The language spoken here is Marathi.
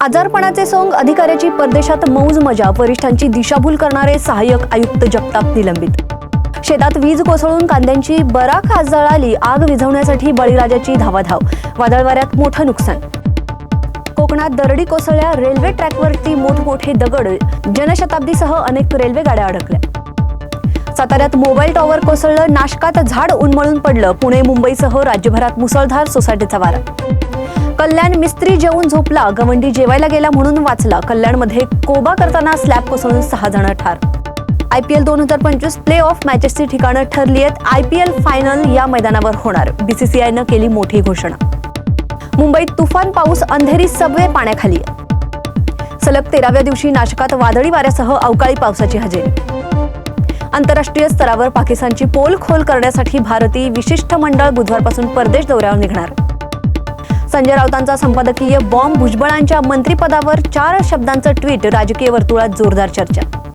आजारपणाचे सोंग अधिकाऱ्याची परदेशात मौज मजा वरिष्ठांची दिशाभूल करणारे सहाय्यक आयुक्त जगताप निलंबित. शेतात वीज कोसळून कांद्यांची बरा खास जळाली आग विझवण्यासाठी बळीराजाची धावाधाव. वादळ वाऱ्यात मोठं नुकसान. कोकणात दरडी कोसळल्या रेल्वे ट्रॅकवरती मोठमोठे दगड. जनशताब्दीसह अनेक रेल्वे गाड्या अडकल्या. साताऱ्यात मोबाईल टॉवर कोसळलं नाशकात झाड उन्मळून पडलं. पुणे मुंबईसह राज्यभरात मुसळधार सोसायटीचा वारा. कल्याण मिस्त्री जेवून झोपला गवंडी जेवायला गेला म्हणून वाचला. कल्याणमध्ये कोबा करताना स्लॅब कोसळून सहा जण ठार. आय पी एल दोन हजार पंचवीस प्ले ऑफ मॅचेसची ठिकाणं ठरली आहेत. आय पी एल फायनल या मैदानावर होणार. बीसीसीआयनं केली मोठी घोषणा. मुंबईत तुफान पाऊस अंधेरी सबवे पाण्याखाली. सलग तेराव्या दिवशी नाशकात वादळी वाऱ्यासह अवकाळी पावसाची हजेरी. आंतरराष्ट्रीय स्तरावर पाकिस्तानची पोल खोल करण्यासाठी भारतीय विशिष्ट मंडळ बुधवारपासून परदेश दौऱ्यावर निघणार. संजय राऊतांचा संपादकीय बॉम्ब भुजबळांच्या मंत्रिपदावर चार शब्दांचं ट्विट राजकीय वर्तुळात जोरदार चर्चा